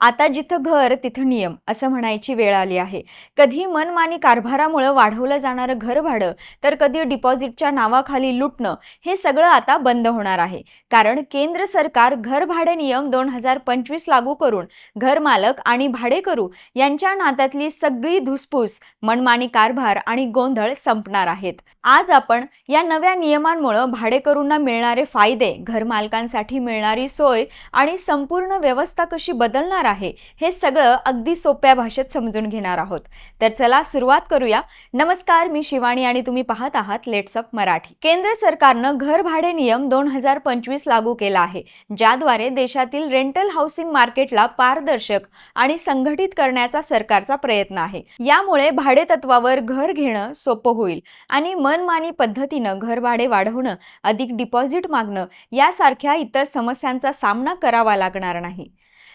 आता जिथं घर तिथं नियम असं म्हणायची वेळ आली आहे. कधी मनमानी कारभारामुळं वाढवलं जाणारं घर भाडं तर कधी डिपॉझिटच्या नावाखाली लुटणं हे सगळं आता बंद होणार आहे. कारण केंद्र सरकार घर भाडे नियम दोन हजार पंचवीस लागू करून घरमालक आणि भाडेकरू यांच्या नात्यातली सगळी धुसफूस मनमानी कारभार आणि गोंधळ संपणार आहेत. आज आपण या नव्या नियमांमुळं भाडेकरूंना मिळणारे फायदे घरमालकांसाठी मिळणारी सोय आणि संपूर्ण व्यवस्था कशी बदलणार आहे. हे सगळं अगदी सोप्या भाषेत समजून घेणार आहोत. तर चला सुरुवात करूया. नमस्कार मी शिवानी आणि तुम्ही पाहत आहात लेट्सअप मराठी. केंद्र सरकारनं घर भाडे नियम दोन हजार पंचवीस लागू केला आहे ज्याद्वारे देशातील रेंटल हाऊसिंग मार्केटला पारदर्शक आणि संघटित करण्याचा सरकारचा प्रयत्न आहे. यामुळे भाडे तत्वावर घर घेणं सोपं होईल आणि मनमानी पद्धतीनं घर भाडे वाढवणं अधिक डिपॉझिट मागणं यासारख्या इतर समस्यांचा सामना करावा लागणार नाही.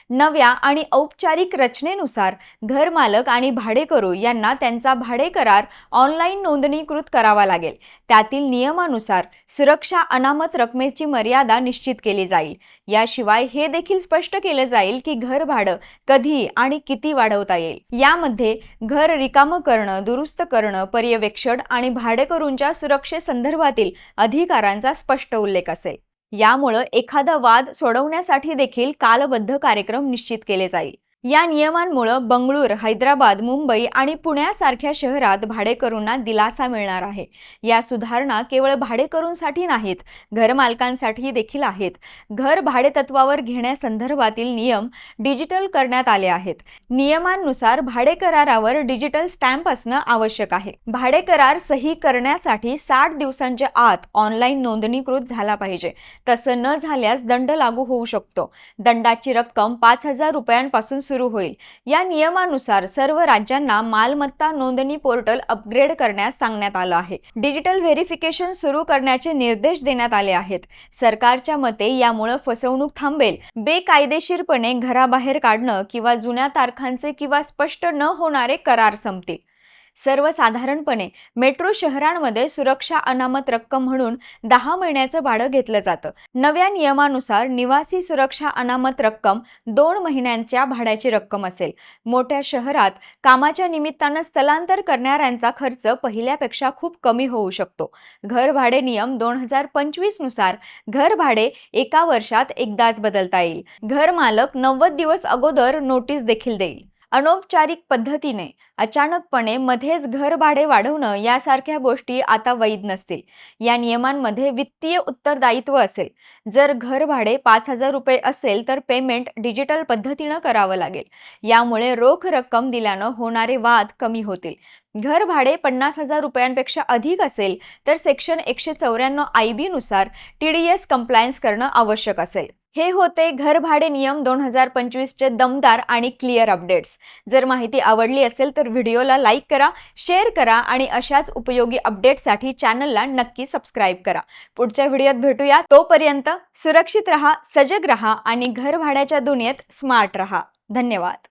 नव्या आणि औपचारिक रचनेनुसार घरमालक आणि भाडेकरू यांना त्यांचा भाडे करार ऑनलाईन नोंदणीकृत करावा लागेल. त्यातील नियमानुसार सुरक्षा अनामत रकमेची मर्यादा निश्चित केली जाईल. याशिवाय हे देखील स्पष्ट केलं जाईल की घर भाडं कधी आणि किती वाढवता येईल. यामध्ये घर रिकामं करणं दुरुस्त करणं पर्यवेक्षण आणि भाडेकरूंच्या सुरक्षेसंदर्भातील अधिकारांचा स्पष्ट उल्लेख असेल. यामुळं एखादा वाद सोडवण्यासाठी देखील कालबद्ध कार्यक्रम निश्चित केले जाईल. या नियमांमुळं बंगळूर हैदराबाद मुंबई आणि पुण्यासारख्या शहरात भाडेकरूंना दिलासा मिळणार आहे. या सुधारणा केवळ भाडेकरूंसाठी नाहीत घरमालकांसाठी देखील आहेत. घर भाडेतत्वावर घेण्यासंदर्भातील नियम डिजिटल करण्यात आले आहेत. नियमांनुसार भाडे करारावर डिजिटल स्टॅम्प असणं आवश्यक आहे. भाडे करार सही करण्यासाठी साठ दिवसांच्या आत ऑनलाईन नोंदणीकृत झाला पाहिजे. तसं न झाल्यास दंड लागू होऊ शकतो. दंडाची रक्कम पाच हजार रुपयांपासून सुरू होईल. या नियमानुसार सर्व राज्यांना मालमत्ता नोंदणी पोर्टल अपग्रेड करण्यास सांगण्यात आलं आहे. डिजिटल व्हेरिफिकेशन सुरू करण्याचे निर्देश देण्यात आले आहेत. सरकारच्या मते यामुळे फसवणूक थांबेल. बेकायदेशीरपणे घराबाहेर काढणं किंवा जुन्या तारखांचे किंवा स्पष्ट न होणारे करार संपतील. सर्वसाधारणपणे मेट्रो शहरांमध्ये सुरक्षा अनामत रक्कम म्हणून दहा महिन्याचं भाडं घेतलं जातं. नव्या नियमानुसार निवासी सुरक्षा अनामत रक्कम दोन महिन्यांच्या भाड्याची रक्कम असेल. मोठ्या शहरात कामाच्या निमित्तानं स्थलांतर करणाऱ्यांचा खर्च पहिल्यापेक्षा खूप कमी होऊ शकतो. घर भाडे नियम दोन हजार पंचवीसनुसार घर भाडे एका वर्षात एकदाच बदलता येईल. घर मालक नव्वद दिवस अगोदर नोटीस देखील देईल. अनौपचारिक पद्धतीने अचानकपणे मध्येच घर भाडे वाढवणं यासारख्या गोष्टी आता वैध नसतील. या नियमांमध्ये वित्तीय उत्तरदायित्व असेल. जर घर भाडे पाच हजार रुपये असेल तर पेमेंट डिजिटल पद्धतीनं करावं लागेल. यामुळे रोख रक्कम दिल्यानं होणारे वाद कमी होतील. घर भाडे पन्नास हजार रुपयांपेक्षा अधिक असेल तर सेक्शन एकशे चौऱ्याण्णव आय बीनुसार टी डी एस कंप्लायन्स करणं आवश्यक असेल. हे होते घर भाडे नियम दोन हजार पंचवीसचे दमदार आणि क्लिअर अपडेट्स जर माहिती आवडली असेल तर व्हिडिओला लाईक करा शेअर करा आणि अशाच उपयोगी अपडेट्ससाठी चॅनलला नक्की सबस्क्राईब करा. पुढच्या व्हिडिओत भेटूया. तोपर्यंत सुरक्षित रहा सजग रहा आणि घर भाड्याच्या दुनियेत स्मार्ट रहा. धन्यवाद.